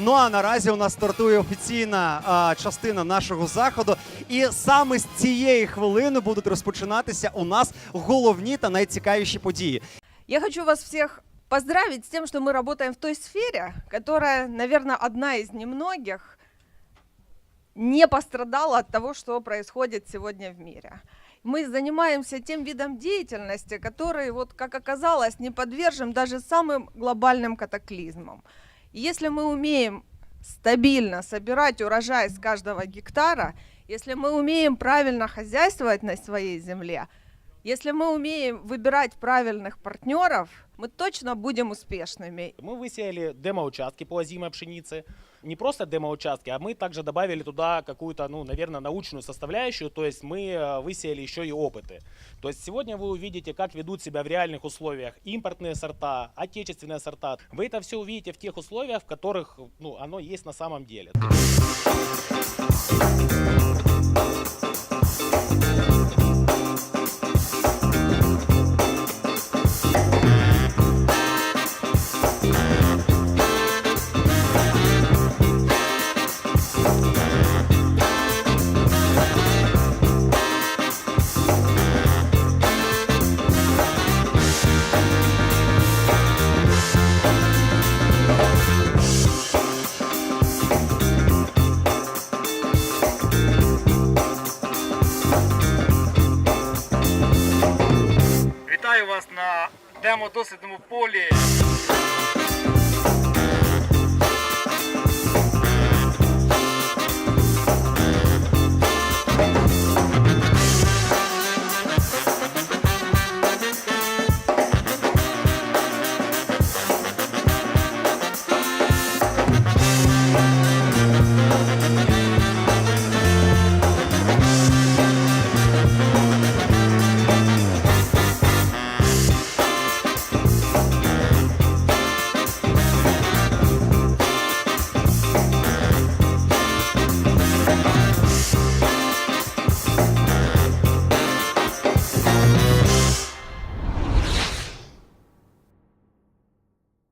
Ну а наразі у нас стартує офіційна а, частина нашого заходу. І саме з цієї хвилини будуть розпочинатися у нас головні та найцікавіші події. Я хочу вас всех поздравить с тем, что мы работаем в той сфере, которая, наверное, одна из немногих не пострадала от того, что происходит сегодня в мире. Мы занимаемся тем видом деятельности, который, вот, как оказалось, не подвержен даже самым глобальным катаклизмам. Если мы умеем стабильно собирать урожай с каждого гектара, если мы умеем правильно хозяйствовать на своей земле, если мы умеем выбирать правильных партнеров, мы точно будем успешными. Мы высеяли демо-участки по озимой пшенице. Не просто демо-участки, а мы также добавили туда какую-то, ну, наверное, научную составляющую. То есть мы э, высеяли еще и опыты. То есть сегодня вы увидите, как ведут себя в реальных условиях импортные сорта, отечественные сорта. Вы это все увидите в тех условиях, в которых ну, оно есть на самом деле. Вітаю вас на демо-дослідному полі